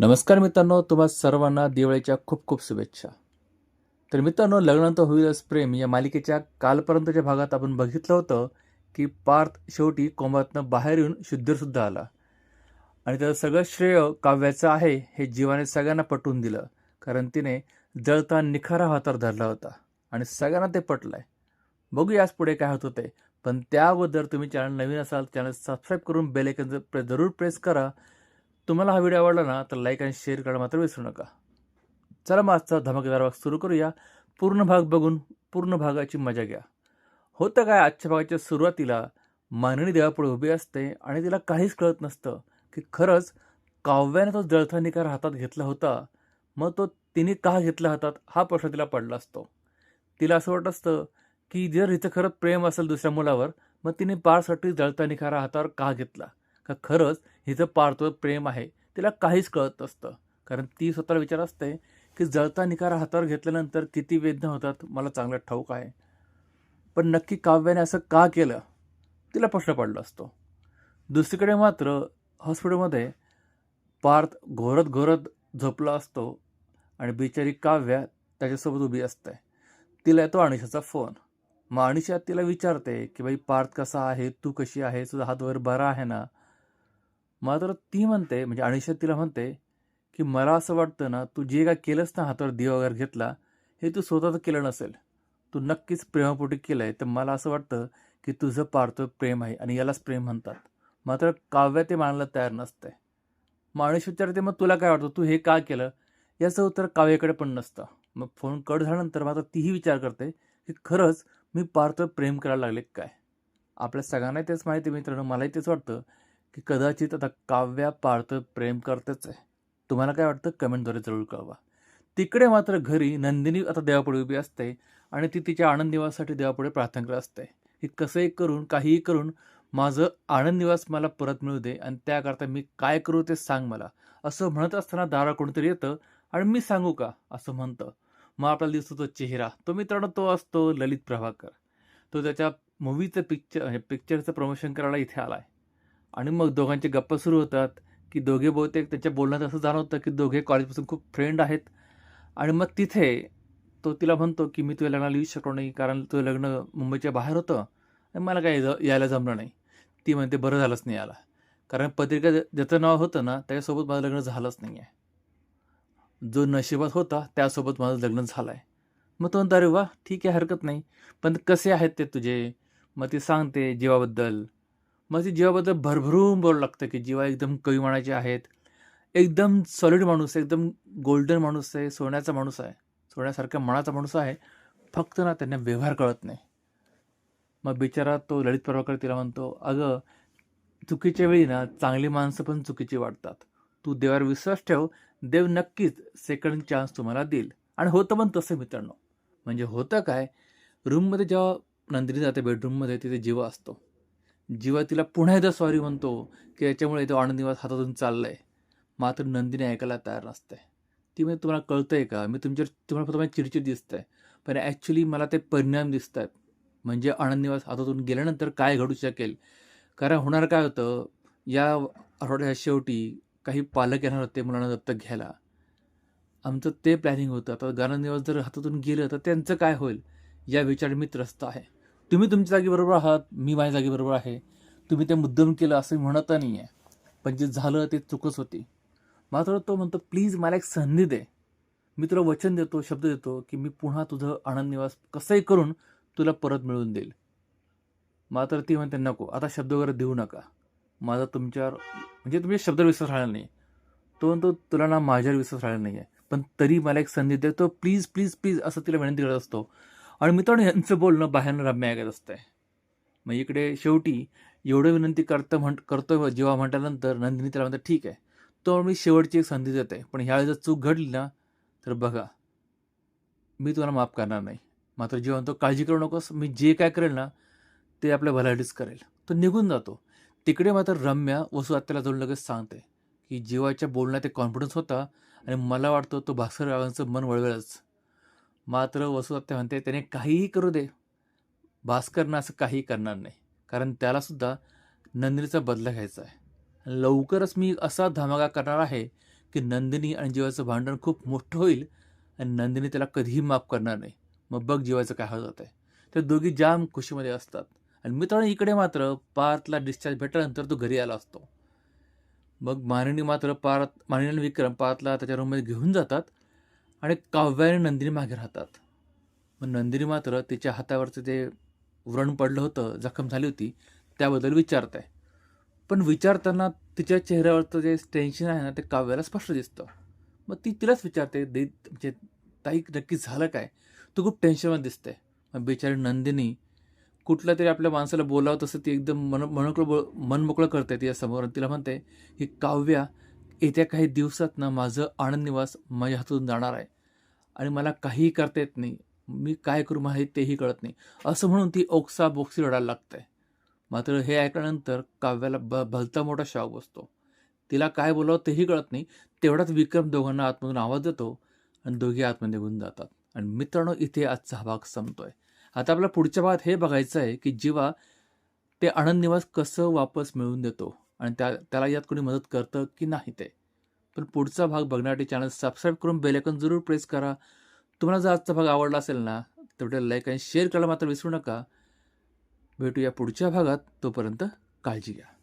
नमस्कार मित्रांनो तुम्हा सर्वांना दिवाळीच्या खूप खूप शुभेच्छा. तर मित्रांनो लग्नांत होईलच प्रेम या मालिकेच्या कालपर्यंतच्या भागात आपण बघितलं होतं की पार्थ शेवटी कोमातनं बाहेर येऊन शुद्धीरसुद्धा आला. आणि त्याचं सगळं श्रेय काव्याचं आहे हे जीवाने सगळ्यांना पटवून दिलं. कारण तिने जळता निखारा हातावर धरला होता. आणि सगळ्यांना ते पटलं आहे बघूया आज पुढे काय होतं ते. पण त्या अगोदर तुम्ही चॅनल नवीन असाल चॅनल सबस्क्राईब करून बेल प्रे जरूर प्रेस करा. तुम्हाला हा व्हिडिओ आवडला ना तर लाईक आणि शेअर करायला मात्र विसरू नका. चला मग आजचा धमाकेदार भाग सुरू करूया. पूर्ण भाग बघून पूर्ण भागाची मजा घ्या. होतं काय आजच्या भागाच्या सुरुवातीला मानणी देवापुढे उभी असते आणि तिला काहीच कळत नसतं की खरंच काव्याने तो जळथा निकार हातात घेतला होता. मग तो तिने का घेतला हातात हा प्रश्न तिला पडला असतो. तिला असं वाटत असतं की जर हिचं खरं प्रेम असेल दुसऱ्या मुलावर मग तिने पारसाठी जळता निखारा हातावर का घेतला? का खरंच हिचं पार्थवर प्रेम आहे तिला काहीच कळत नसतं. कारण ती स्वतःला विचार असते की जळता निकारा हातावर घेतल्यानंतर किती वेदना होतात मला चांगलं ठाऊक आहे. पण नक्की काव्याने असं का केलं? तिला प्रश्न पडला असतो. दुसरीकडे मात्र हॉस्पिटलमध्ये पार्थ घोरत घोरत झोपला असतो आणि बिचारी काव्या त्याच्यासोबत उभी असते. तिला येतो अनिशाचा फोन. मग अनिशा तिला विचारते की बाई पार्थ कसा आहे? तू कशी आहे? तुझा हात वगैरे बरा आहे ना? मात्र ती म्हणते म्हणजे अनिशा तिला म्हणते की मला असं वाटतं ना तू जे काय केलंस ना हातावर दिवा वगैरे घेतला हे तू स्वतः केलं नसेल. तू नक्कीच प्रेमापोटी केलं आहे तर मला असं वाटतं की तुझं पार्थ प्रेम आहे आणि यालाच प्रेम म्हणतात. मात्र काव्य ते मानायला तयार नसते माणूस विचारते मग तुला काय वाटतं? तू हे का केलं? याचं उत्तर काव्याकडे पण नसतं. मग फोन कट झाल्यानंतर मात्र तीही विचार करते की खरंच मी पार्थवर प्रेम करायला लागले काय? आपल्या सगळ्यांना तेच माहिती मित्रांनो. मलाही तेच वाटतं की कदाचित आता काव्या पार्थ प्रेम करतेच आहे. तुम्हाला काय वाटतं? कमेंटद्वारे जरूर कळवा. तिकडे मात्र घरी नंदिनी आता देवापुढे उभी असते आणि ती तिच्या आनंद निवासासाठी देवापुढे प्रार्थना करत असते. की कसंही करून काहीही करून माझं आनंद निवास मला परत मिळू दे आणि त्याकरता मी काय करू ते सांग मला. असं म्हणत असताना दारा कोणतरी येतं आणि मी सांगू का? असं म्हणतं. मग आपल्याला दिसतो तो चेहरा. तो मित्रांनो तो असतो ललित प्रभाकर. तो त्याच्या मूवीचं पिक्चर पिक्चरचं प्रमोशन करायला इथे आला आहे आणि मग दोघांचे गप्पा सुरू होतात की दोघे बहुतेक त्याच्या बोलण्यात असं जाणवतं की दोघे कॉलेजपासून खूप फ्रेंड आहेत. आणि मग तिथे तो तिला म्हणतो की मी तुझ्या लग्नाला येऊ शकलो नाही कारण तुझं लग्न मुंबईच्या बाहेर होतं. आणि मला काही ज- यायला जमलं नाही. ती म्हणते बरं झालंच नाही याला. कारण पत्रिका ज्याचं नाव होतं ना त्याच्यासोबत माझं लग्न झालंच नाही आहे जो नशिबात होता त्यासोबत माझं लग्न झालं आहे मग तो म्हणतो अरे वा ठीक आहे हरकत नाही. पण कसे आहेत ते तुझे? मग ती सांगते जीवाबद्दल. मग ती जीवाबद्दल भरभरून बोलू लागतं की जीवा एकदम कवी म्हणायचे आहेत. एकदम सॉलिड माणूस आहे एकदम गोल्डन माणूस आहे सोन्याचा माणूस आहे सोन्यासारख्या मनाचा माणूस आहे. फक्त ना त्यांना व्यवहार कळत नाही. मग बिचारा तो ललित प्रभाकर तिला म्हणतो अगं चुकीच्या वेळी ना चांगली माणसं पण चुकीची वाटतात. तू देवावर विश्वास ठेव देव नक्कीच सेकंड चान्स तुम्हाला देईल. आणि होतं पण तसं मित्रांनो. म्हणजे होतं काय? रूममध्ये जेव्हा नंदिनी जाते बेडरूममध्ये तिथे जीवा असतो. जीवा तिला पुन्हा एकदा सॉरी म्हणतो की याच्यामुळे तो आनंदनिवास हातातून चाललं आहे मात्र नंदिनी ऐकायला तयार नसते ती म्हणजे तुम्हाला कळतं आहे का? मी तुमच्यावर तुम्हाला फक्त माझी चिडचिड आहे पण ॲक्च्युली मला ते परिणाम दिसत आहेत म्हणजे आनंदनिवास हातातून गेल्यानंतर काय घडू शकेल? कारण होणार काय होतं? या आठवड्याच्या शेवटी काही पालक येणार होते मुलांना दत्तक घ्यायला. आमचं ते प्लॅनिंग होतं. आता गाणं दिवस जर हातातून गेलं तर त्यांचं काय होईल? या विचार मी त्रस्त आहे. तुम्ही तुमच्या जागी बरोबर आहात मी माझ्या जागी बरोबर आहे. तुम्ही ते मुद्दम केलं असं म्हणत नाही आहे पण जे झालं ते चुकच होती. मात्र तो म्हणतो प्लीज मला एक संधी दे. मी तुला वचन देतो शब्द देतो की मी पुन्हा तुझं आनंद निवास कसंही करून तुला परत मिळवून देईल. मात्र ती म्हणते नको आता शब्द वगैरे देऊ नका. माझा तुमच्यावर म्हणजे तुमच्या शब्दावर विश्वास राहिला नाही तो म्हणतो तुला ना माझ्यावर विश्वास राहिला नाही आहे पण तरी मला एक संधी देतो प्लीज प्लीज प्लीज असं तिला विनंती करत असतो. आणि मित्रांनो यांचं बोलणं बाहेरनं रम्य ऐकत असतंय. मग इकडे शेवटी एवढं विनंती करतं म्हण करतो जेव्हा म्हटल्यानंतर नंदिनी त्याला म्हणतात ठीक आहे तो मी शेवटची एक संधी देते पण ह्यावेळी जर चूक घडली ना तर बघा मी तुम्हाला माफ करणार नाही. मात्र जेव्हा तो काळजी करू नकोस मी जे काय करेल ना ते आपल्या भल्यासाठीच करेल. तो निघून जातो. तिकडे मात्र रम्या वसू आत्याला जाऊन लगेच सांगते की जीवाच्या बोलण्यात एक कॉन्फिडन्स होता आणि मला वाटतं तो भास्कर रावांचं मन वळवेलच मात्र वसू म्हणते त्याने काहीही करू दे. भास्करनं असं काही करणार नाही. कारण त्यालासुद्धा नंदिनीचा बदला घ्यायचा आहे. लवकरच मी असा धमाका करणार आहे की नंदिनी आणि जीवाचं भांडण खूप मोठं होईल आणि नंदिनी त्याला कधीही माफ करणार नाही. मग बघ जीवाचं काय होत आहे. ते दोघी जाम खुशीमध्ये असतात. आणि मित्रांनो इकडे मात्र पार्थला डिस्चार्ज भेटल्यानंतर तो घरी आला असतो. मग मानिनी मात्र पार्थ मानिनी आणि विक्रम पार्थला त्याच्या रूममध्ये घेऊन जातात. आणि काव्य आणि नंदिनी मागे राहतात. मग नंदिनी मात्र तिच्या हातावरचं जे व्रण पडलं होतं जखम झाली होती त्याबद्दल विचारत आहे पण विचारताना तिच्या चेहऱ्यावरचं जे टेन्शन आहे ना ते काव्याला स्पष्ट दिसतं. मग ती तिलाच विचारते दे म्हणजे ताई नक्की झालं काय? तू खूप टेन्शनमध्ये दिसते मग बिचारी नंदिनी कुठल्या तरी आपल्या माणसाला बोलावं तसं ती एकदम मन मनोकळं बोल मन मोकळं करते तिच्यासमोर तिला म्हणते की काव्या येत्या काही दिवसात ना माझं आनंद निवास माझ्या हातून जाणार आहे. आणि मला काहीही करता येत नाही. मी काय करू मला तेही कळत नाही. असं म्हणून ती ओक्सा बोक्सी रडायला लागते. मात्र हे ऐकल्यानंतर काव्याला ब भलता मोठा शॉक बसतो. तिला काय बोलावं तेही कळत नाही. तेवढाच विक्रम दोघांना आतमधून आवाज देतो आणि दोघे आतमध्ये निघून जातात. आणि मित्रांनो इथे आजचा हा भाग संपतोय. आता आपल्या पुढच्या भागात हे बघायचं आहे की जीवा ते आनंद निवास कसं वापस मिळवून देतो. आणि त्या त्याला यात कोणी मदत करतं की नाही ते. पण पुढचा भाग बघण्यासाठी चॅनल सबस्क्राईब करून बेलेकन जरूर प्रेस करा. तुम्हाला जर आजचा भाग आवडला असेल ना तर व्हिडिओ लाईक आणि शेअर करायला मात्र विसरू नका. भेटूया पुढच्या भागात तोपर्यंत काळजी घ्या.